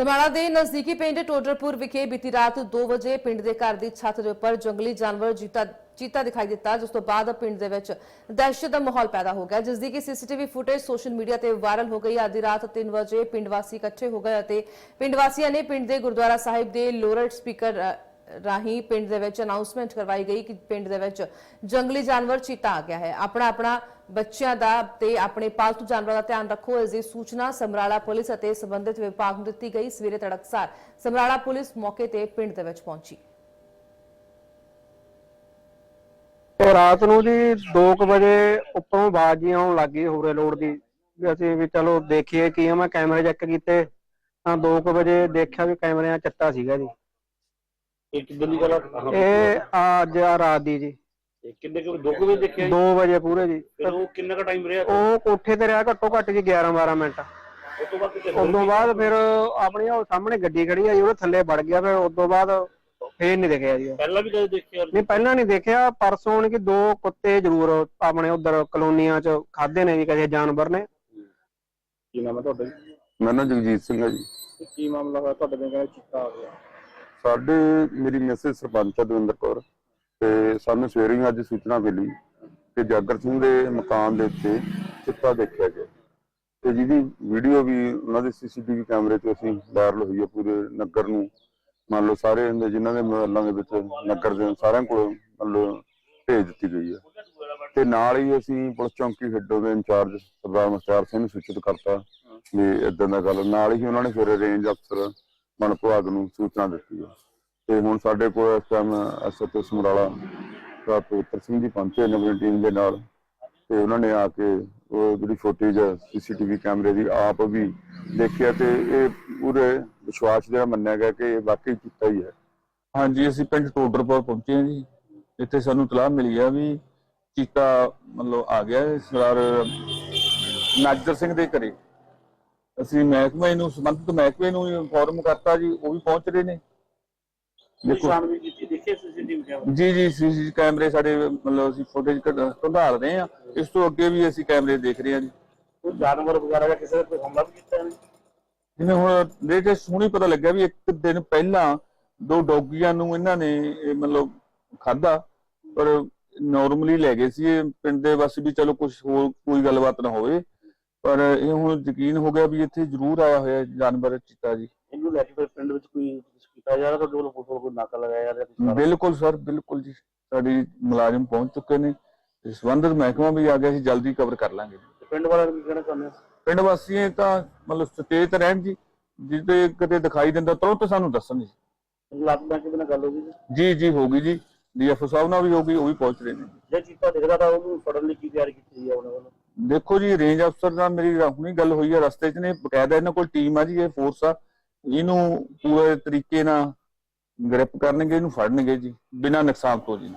ਸਮਾਣਾ ਦੇ ਨਜ਼ਦੀਕੀ ਪਿੰਡ ਟੋਡਰਪੁਰ ਵਿਖੇ ਬੀਤੀ ਰਾਤ 2 ਵਜੇ ਪਿੰਡ ਦੇ ਘਰ ਦੀ ਛੱਤ ਦੇ ਉੱਪਰ ਜੰਗਲੀ ਜਾਨਵਰ ਜੀਤਾ ਚੀਤਾ ਦਿਖਾਈ ਦਿੱਤਾ, ਜਿਸ ਤੋਂ ਬਾਅਦ ਪਿੰਡ ਦੇ ਵਿੱਚ ਦਹਿਸ਼ਤ ਦਾ ਮਾਹੌਲ ਪੈਦਾ ਹੋ ਗਿਆ। ਜਿਸ ਦੀ ਕਿ ਸੀਸੀਟੀਵੀ ਫੁਟੇਜ ਸੋਸ਼ਲ ਮੀਡੀਆ ਤੇ ਵਾਇਰਲ ਹੋ ਗਈ। ਆਦੀ ਰਾਤ 3 ਵਜੇ ਪਿੰਡ ਵਾਸੀ ਇਕੱਠੇ ਹੋ ਗਏ ਅਤੇ ਪਿੰਡ ਵਾਸੀਆਂ ਨੇ ਪਿੰਡ ਦੇ ਗੁਰਦੁਆਰਾ ਸਾਹਿਬ ਦੇ ਲੋਰਡ ਸਪੀਕਰ ਰਾਹੀਂ ਪਿੰਡ ਦੇ ਵਿੱਚ ਅਨਾਉਂਸਮੈਂਟ ਕਰਵਾਈ ਗਈ ਕਿ ਪਿੰਡ ਦੇ ਵਿੱਚ ਜੰਗਲੀ ਜਾਨਵਰ ਚੀਤਾ ਆ ਗਿਆ ਹੈ। ਆਪਣਾ ਆਪਣਾ ਬੱਚਿਆਂ ਦਾ ਤੇ ਆਪਣੇ ਪਾਲਤੂ ਜਾਨਵਰਾਂ ਦਾ ਧਿਆਨ ਰੱਖੋ। ਇਸ ਦੀ ਸੂਚਨਾ ਸਮਰਾਲਾ ਪੁਲਿਸ ਅਤੇ ਸੰਬੰਧਿਤ ਵਿਭਾਗ ਨੂੰ ਦਿੱਤੀ ਗਈ। ਸਵੇਰੇ ਤੜਕਸਾਰ ਸਮਰਾਲਾ ਪੁਲਿਸ ਮੌਕੇ ਤੇ ਪਿੰਡ ਦੇ ਵਿੱਚ ਪਹੁੰਚੀ। ਰਾਤ ਨੂੰ ਜੀ 2:00 ਵਜੇ ਉੱਪਰੋਂ ਆਵਾਜ਼ ਜੀ ਆਉਣ ਲੱਗੀ ਹੋਰੇ ਲੋਡ ਦੀ। ਵੀ ਅਸੀਂ ਵੀ ਚਲੋ ਦੇਖੀਏ ਕੀ ਆ। ਮੈਂ ਕੈਮਰੇ ਚੈੱਕ ਕੀਤੇ ਤਾਂ 2:00 ਵਜੇ ਦੇਖਿਆ ਵੀ ਕੈਮਰਿਆਂ 'ਚ ਸੀਗਾ ਜੀ। ਇਹ ਕਿੱਦਾਂ ਦੀ ਗੱਲ ਆ ਕਹਾਂ ਇਹ ਅੱਜ ਆ ਰਾਤ ਦੀ ਜੀ। ਇਹ ਕਿੰਨੇ ਕੁ ਦੋ ਕੁ ਵਜੇ ਦੇਖਿਆ ਜੀ? 2 ਵਜੇ ਪੂਰੇ ਜੀ। ਫਿਰ ਉਹ ਕਿੰਨਾ ਕੁ ਟਾਈਮ ਰਿਹਾ? ਉਹ ਕੋਠੇ ਤੇ ਰਿਹਾ ਘੱਟੋ ਘੱਟ ਜੀ 11 12 ਮਿੰਟ। ਉਸ ਤੋਂ ਬਾਅਦ ਕਿਤੇ ਹੋਰ ਉਸ ਤੋਂ ਬਾਅਦ ਫਿਰ ਆਪਣੀ ਉਹ ਸਾਹਮਣੇ ਗੱਡੀ ਖੜੀ ਆ ਜੀ ਉਹਦੇ ਥੱਲੇ ਵੜ ਗਿਆ ਫਿਰ ਉਸ ਤੋਂ ਬਾਅਦ ਫੇਰ ਨਹੀਂ ਦਿਖਿਆ ਜੀ ਉਹ। ਪਹਿਲਾਂ ਵੀ ਕਦੇ ਦੇਖਿਆ? ਨਹੀਂ ਪਹਿਲਾਂ ਨਹੀਂ ਦੇਖਿਆ। ਪਰਸੋਂ ਕਿ ਦੋ ਕੁੱਤੇ ਜ਼ਰੂਰ ਆਪਣੇ ਉਧਰ ਕਲੋਨੀਆਂ 'ਚ ਖਾਦੇ ਨੇ ਜੀ ਕਿਸੇ ਜਾਨਵਰ ਨੇ। ਕੀ ਨਾਮ ਹੈ ਤੁਹਾਡਾ ਜੀ? ਮੇਰਾ ਨਾਮ ਜਗਜੀਤ ਸਿੰਘ ਹੈ ਜੀ। ਤੇ ਕੀ ਮਾਮਲਾ ਹੋਇਆ? ਤੁਹਾਡੇ ਦੇ ਕਹਿੰਦੇ ਚਿੱਟਾ ਆ ਗਿਆ? ਸਾਡੇ, ਮੇਰੀ ਮੈਸੇਜ ਸਰਪੰਚ ਦਵਿੰਦਰ ਕੌਰ ਤੇ ਸਾਨੂੰ ਸਵੇਰੇ ਹੀ ਅੱਜ ਸੂਚਨਾ ਮਿਲੀ ਕਿ ਜਾਗਰ ਸਿੰਘ ਦੇ ਮਕਾਨ ਦੇ ਉੱਤੇ ਚਿੱਟਾ ਦੇਖਿਆ ਗਿਆ। ਤੇ ਜਿਹਦੀ ਵੀਡੀਓ ਵੀ ਉਹਨਾਂ ਦੇ ਸੀਸੀਟੀਵੀ ਕੈਮਰੇ 'ਚ ਅਸੀਂ ਵਾਇਰਲ ਹੋਈ ਹੈ ਪੂਰੇ ਨਗਰ ਨੂੰ। ਮੰਨ ਲਓ ਸਾਰੇ ਹੁੰਦੇ ਜਿਨ੍ਹਾਂ ਦੇ ਮੋਬਾਈਲਾਂ ਦੇ ਵਿੱਚ ਨਗਰ ਦੇ ਸਾਰਿਆਂ ਕੋਲ ਮੰਨ ਲਓ ਭੇਜ ਦਿੱਤੀ ਗਈ ਹੈ ਤੇ ਨਾਲ ਹੀ ਅਸੀਂ ਪੁਲਿਸ ਚੌਂਕੀ ਹੈਡੋ ਦੇ ਇੰਚਾਰਜ ਸਰਦਾਰ ਮੁਖਤਾਰ ਸਿੰਘ ਨੂੰ ਸੂਚਿਤ ਕਰਤਾ ਵੀ ਇਦਾਂ ਦਾ ਗੱਲ ਨਾਲ ਹੀ ਉਹਨਾਂ ਨੇ ਫਿਰ ਰੇਂਜ ਅਫਸਰ ਮਨ ਵਿਭਾਗ ਨੂੰ ਸੂਚਨਾ ਦਿੱਤੀ ਹੈ। ਤੇ ਹੁਣ ਸਾਡੇ ਕੋਲ ਇਸ ਟਾਈਮ ਐਸਐਚਓ ਸਮਰਾਲਾ ਦਾ ਪਵਿੱਤਰ ਸਿੰਘ ਜੀ ਪਹੁੰਚੇ ਨੇ ਆਪਣੀ ਟੀਮ ਦੇ ਨਾਲ। ਤੇ ਉਹਨਾਂ ਨੇ ਆ ਕੇ ਉਹ ਜਿਹੜੀ ਫੁਟੇਜ ਸੀਸੀਟੀਵੀ ਕੈਮਰੇ ਦੀ ਆਪ ਵੀ ਦੇਖਿਆ ਤੇ ਇਹ ਪੂਰੇ ਵਿਸ਼ਵਾਸ ਜਿਹੜਾ ਮੰਨਿਆ ਗਿਆ ਕਿ ਇਹ ਵਾਕਈ ਕੀਤਾ ਹੀ ਹੈ। ਹਾਂਜੀ, ਅਸੀਂ ਪਿੰਡ ਟੋਡਰਪੁਰ ਪਹੁੰਚੇ ਹਾਂ ਜੀ। ਇੱਥੇ ਸਾਨੂੰ ਤਲਾਹ ਮਿਲੀ ਆ ਵੀ ਚੀਤਾ ਮਤਲਬ ਆ ਗਿਆ ਹੈ। ਸਰਦਾਰ ਨਾਜਰ ਸਿੰਘ ਦੇ ਘਰੇ। ਅਸੀਂ ਮਹਿਕਮੇ ਨੂੰ ਸੰਬੰਧਿਤ ਮਹਿਕਮੇ ਨੂੰ ਇਨਫੋਰਮ ਕਰਤਾ ਜੀ ਉਹ ਵੀ ਪਹੁੰਚ ਰਹੇ ਨੇ। ਦੇਖੋ। ਨਿਸ਼ਾਨ ਵੀ ਕੀਤੀ ਦੇਖੇ ਸੀਸੀਟੀਵੀ ਕੈਮਰਾ ਜੀ ਜੀ ਸੀਸੀ ਕੈਮਰੇ ਸਾਡੇ ਮਤਲਬ ਅਸੀਂ ਫੁਟੇਜ ਕਢਾਲ ਰਹੇ ਆ ਇਸ ਤੋਂ ਅੱਗੇ ਵੀ ਅਸੀਂ ਕੈਮਰੇ ਦੇਖ ਰਹੇ ਹਾਂ ਜੀ। ਕੋਈ ਜਾਨਵਰ ਵਗੈਰਾ ਜਾਂ ਕਿਸੇ ਦਾ ਕੋਈ ਹਮਲਾ ਵੀ ਕੀਤਾ ਇਹਨੇ? ਜਿਵੇਂ ਹੁਣ ਲੇਟੈਸਟ ਹੁਣੀ ਪਤਾ ਲੱਗਿਆ ਵੀ ਇੱਕ ਦਿਨ ਪਹਿਲਾਂ ਦੋ ਡੌਗੀਆਂ ਨੂੰ ਇਹਨਾਂ ਨੇ ਮਤਲਬ ਖਾਦਾ ਪਰ ਨਾਰਮਲੀ ਲੈ ਗਏ ਸੀ ਇਹ ਪਿੰਡ ਦੇ ਵਾਸੀ ਵੀ ਚਲੋ ਕੁਝ ਹੋਰ ਕੋਈ ਗੱਲਬਾਤ ਨਾ ਹੋਵੇ। ਪਰ ਇਹ ਹੁਣ ਯਕੀਨ ਹੋ ਗਿਆ ਵੀ ਇੱਥੇ ਜ਼ਰੂਰ ਆਇਆ ਹੋਇਆ ਜਾਨਵਰ ਚੀਤਾ ਜੀ। ਇਹਨੂੰ ਲੈ ਕੇ ਫਿਰ ਪਿੰਡ ਵਿੱਚ ਕੋਈ ਕੀਤਾ ਜਾ ਰਿਹਾ? ਤੁਹਾਡੇ ਫੋਟੋ ਕੋਈ ਨਾਕਾ ਲਗਾਇਆ ਜਾ ਰਿਹਾ ਕੁਛ ਕਰ- ਬਿਲਕੁਲ ਸਰ ਬਿਲਕੁਲ ਜੀ। ਸਾਡੀ ਮੁਲਾਜ਼ਮ ਪਹੁੰਚ ਚੁੱਕੇ ਨੇ। ਤੇ ਸੰਬੰਧਿਤ ਮਹਿਕਮਾ ਵੀ ਆ ਗਿਆ ਸੀ ਜਲਦੀ ਕਵਰ ਕਰ ਲਾਂਗੇ। ਤੇ ਪਿੰਡ ਵਾਲਿਆਂ ਨੂੰ ਕੀ ਕਹਿਣਾ ਚਾਹੁੰਦੇ ਹੋ? ਪਿੰਡ ਵਾਸੀ ਤਾਂ ਮਤਲਬ ਸੁਚੇਤ ਰਹਿਣ ਜੀ। ਜਿੱਤੇ ਕਿਤੇ ਦਿਖਾਈ ਦਿੰਦਾ ਤੁਰੰਤ ਸਾਨੂੰ ਦੱਸਣ ਜੀ। ਲੱਗ ਬੈਂਕ ਦੇ ਨਾਲ ਗੱਲ ਹੋ ਗਈ ਜੀ? ਜੀ ਜੀ ਹੋ ਗਈ ਜੀ। ਡੀਐਫਓ ਸਾਹਿਬ ਨਾਲ ਵੀ ਹੋ ਗਈ ਉਹ ਵੀ ਪਹੁੰਚ ਰਹੇ ਨੇ। ਜੇ ਚੀਤਾ ਦਿਖਦਾ ਤਾਂ ਉਹਨੂੰ ਫੜਨ ਲਈ ਕੀ ਤਿਆਰੀ ਕੀਤੀ ਹੈ ਉਹਨਾਂ ਵੱਲੋਂ? ਦੇਖੋ ਜੀ ਰੇਂਜ ਅਫਸਰ ਨਾਲ ਮੇਰੀ ਹੁਣੀ ਗੱਲ ਹੋਈ ਹੈ ਰਸਤੇ 'ਚ ਨੇ, ਬਕਾਇਦਾ ਇਹਨਾਂ ਕੋਲ ਟੀਮ ਆ ਜੀ, ਇਹ ਫੋਰਸ ਆ। ਇਹਨੂੰ ਪੂਰੇ ਤਰੀਕੇ ਨਾਲ ਗ੍ਰਿਪ ਕਰਨਗੇ, ਇਹਨੂੰ ਫੜਨਗੇ ਜੀ, ਬਿਨਾਂ ਨੁਕਸਾਨ ਤੋਂ ਜੀ।